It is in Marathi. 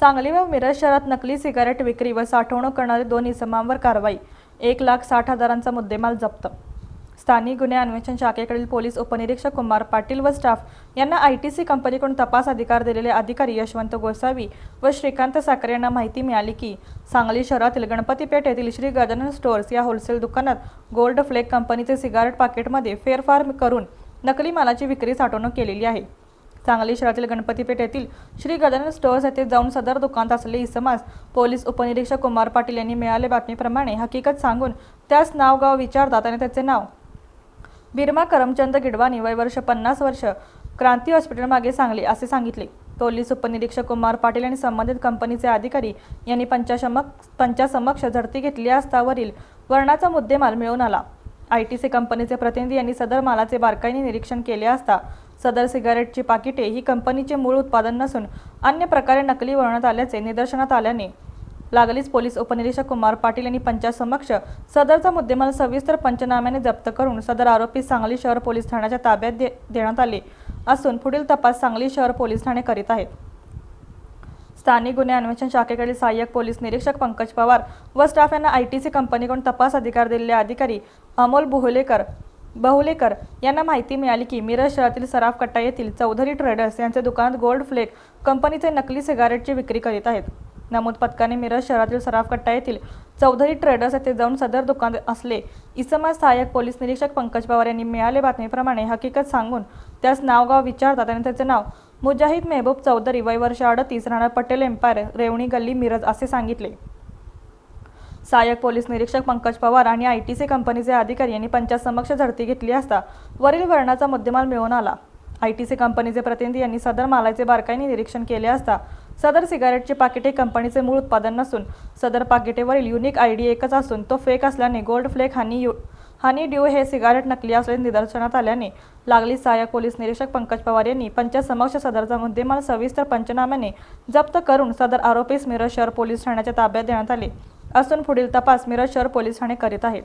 सांगली व मिरज शहरात नकली सिगारेट विक्री व साठवणूक करणारे दोन इसमांवर कारवाई एक लाख साठ हजारांचा मुद्देमाल जप्त. स्थानिक गुन्हे अन्वेषण शाखेकडील पोलीस उपनिरीक्षक कुमार पाटील व स्टाफ यांना आय टी सी कंपनीकडून तपास अधिकार दिलेले अधिकारी यशवंत गोसावी व श्रीकांत साखरे यांना माहिती मिळाली की सांगली शहरातील गणपतीपेठ येथील श्री गजानन स्टोअर्स या होलसेल दुकानात गोल्ड फ्लेक कंपनीचे सिगारेट पाकिटमध्ये फेरफार करून नकली मालाची विक्री साठवणूक केलेली आहे. सांगली शहरातील गणपतीपेठ येथील श्री गजानन स्टोअर्स येथे जाऊन सदर दुकानात असलेले इसमास पोलीस उपनिरीक्षक कुमार पाटील यांनी मिळाले बातमीप्रमाणे हकीकत सांगून त्यास नाव गाव विचारतात आणि त्याचे नाव. बिरमा करमचंद गिडवानी वय वर्ष पन्नास वर्ष. क्रांती हॉस्पिटल मागे सांगली असे सांगितले. पोलीस उपनिरीक्षक कुमार पाटील आणि संबंधित कंपनीचे अधिकारी यांनी पंचाशमक पंचासमक्ष झडती घेतली असता वरील वर्णाचा मुद्देमाल मिळून आला. आय टी सी कंपनीचे प्रतिनिधी यांनी सदर मालाचे बारकाईने निरीक्षण केले असता सदर सिगारेटची पाकिटे ही कंपनीचे मूळ उत्पादन नसून अन्य प्रकारे नकली वळण्यात आल्याचे निदर्शनात आल्याने लागलीच पोलीस उपनिरीक्षक कुमार पाटील यांनी पंचासमक्ष सदरचा मुद्देमाल सविस्तर पंचनाम्याने जप्त करून सदर आरोपी सांगली शहर पोलीस ठाण्याच्या ताब्यात दे देण्यात आले असून पुढील तपास सांगली शहर पोलीस ठाणे करीत आहेत. स्थानिक गुन्हे अन्वेषण शाखेकडील सहाय्यक पोलीस निरीक्षक पंकज पवार व स्टाफ यांना आय टी सी कंपनीकडून तपास अधिकार दिलेले अधिकारी अमोल बोहलेकर बहुलेकर यांना माहिती मिळाली की मिरज शहरातील सराफ कट्टा येथील चौधरी ट्रेडर्स यांच्या दुकानात गोल्ड फ्लेक कंपनीचे नकली सिगारेटची विक्री करीत आहेत. नमूद पथकाने मिरज शहरातील सराफ कट्टा येथील चौधरी ट्रेडर्स येथे जाऊन सदर दुकान असले इसमा सहाय्यक पोलीस निरीक्षक पंकज पवार यांनी मिळाले बातमीप्रमाणे हकीकत सांगून त्यास नावगाव विचारतात आणि त्याचे नाव मुजाहिद मेहबूब चौधरी वय वर्ष अडतीस राणा पटेल एम्पायर रेवणी गल्ली मिरज असे सांगितले. सहाय्यक पोलीस निरीक्षक पंकज पवार आणि आय टी सी कंपनीचे अधिकारी यांनी पंचासमक्ष झडती घेतली असता वरील वर्णाचा मुद्देमाल मिळून आला. आय टी सी कंपनीचे प्रतिनिधी यांनी सदर मालाचे बारकाईने निरीक्षण केले असता सदर सिगारेटचे पाकिटे कंपनीचे मूळ उत्पादन नसून सदर पाकिटेवरील युनिक आय डी एकच असून तो फेक असल्याने gold flake honey you honey dew हे सिगारेट नकली असल्याचे निदर्शनात आल्याने लागली सहाय्यक पोलीस निरीक्षक पंकज पवार यांनी पंचासमक्ष सदरचा मुद्देमाल सविस्तर पंचनाम्याने जप्त करून सदर आरोपीस मिरज शहर पोलीस ठाण्याच्या ताब्यात देण्यात आले. असून पुढील तपास मिरज शहर पोलीस ठाणे करीत आहेत.